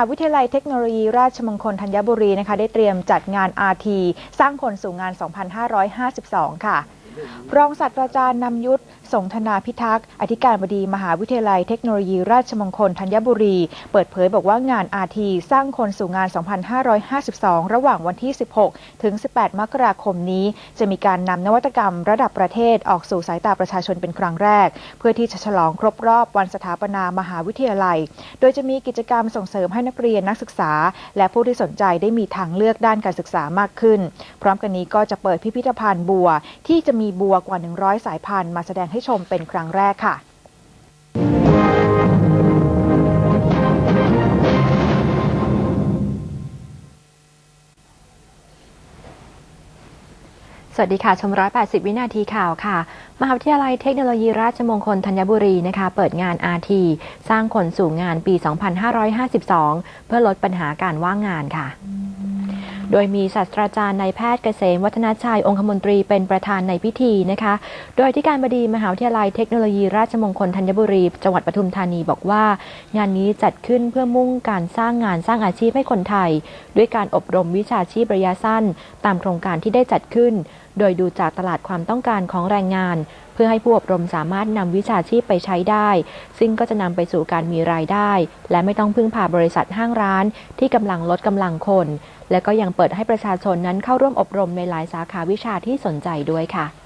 หาวิทยาลัยเทคโนโลยีราชมงคลธัญบุรีนะคะได้เตรียมจัดงาน RT สร้างคนสู่งาน 2552 ค่ะ รองศาสตราจารย์นำยุทธสงธนาพิทักษ์ อธิการบดีมหาวิทยาลัยเทคโนโลยีราชมงคลธัญบุรี เปิดเผยบอกว่างาน RT สร้างคนสู่งาน 2552 ระหว่างวันที่ 16 ถึง 18 มกราคมนี้ จะมีการนำนวัตกรรมระดับประเทศออกสู่สายตาประชาชนเป็นครั้งแรก เพื่อที่จะฉลองครบรอบวันสถาปนามหาวิทยาลัย โดยจะมีกิจกรรมส่งเสริมให้นักเรียนนักศึกษา และผู้ที่สนใจได้มีทางเลือกด้านการศึกษามากขึ้น พร้อมกันนี้ก็จะเปิดพิพิธภัณฑ์บัวที่จะมีีบัวกว่า 100 สายพันธุ์มาแสดงให้ชมเป็นครั้งแรกค่ะสวัสดีค่ะ ชม180วินาทีข่าวค่ะ มหาวิทยาลัยเทคโนโลยีราชมงคลธัญบุรีนะคะ เปิดงาน RT สร้างคนสู่งานปี 2552 เพื่อลดปัญหาการว่างงานค่ะ โดยมีศาสตราจารย์นายแพทย์เกษมวัฒนาชัยองคมนตรีเป็นประธานในพิธีนะคะ โดยที่การบดีมหาวิทยาลัยเทคโนโลยีราชมงคลธัญบุรี จังหวัดปทุมธานีบอกว่า งานนี้จัดขึ้นเพื่อมุ่งการสร้างงานสร้างอาชีพให้คนไทย ด้วยการอบรมวิชาชีพระยะสั้น ตามโครงการที่ได้จัดขึ้น โดยดูจากตลาดความต้องการของแรงงาน เพื่อให้ผู้อบรมสามารถนำวิชาชีพไปใช้ได้ ซึ่งก็จะนำไปสู่การมีรายได้ และไม่ต้องพึ่งพาบริษัทห้างร้าน ที่กำลังลดกำลังคน และก็ยังเปิดให้ประชาชนนั้นเข้าร่วมอบรมในหลายสาขาวิชาที่สนใจด้วยค่ะ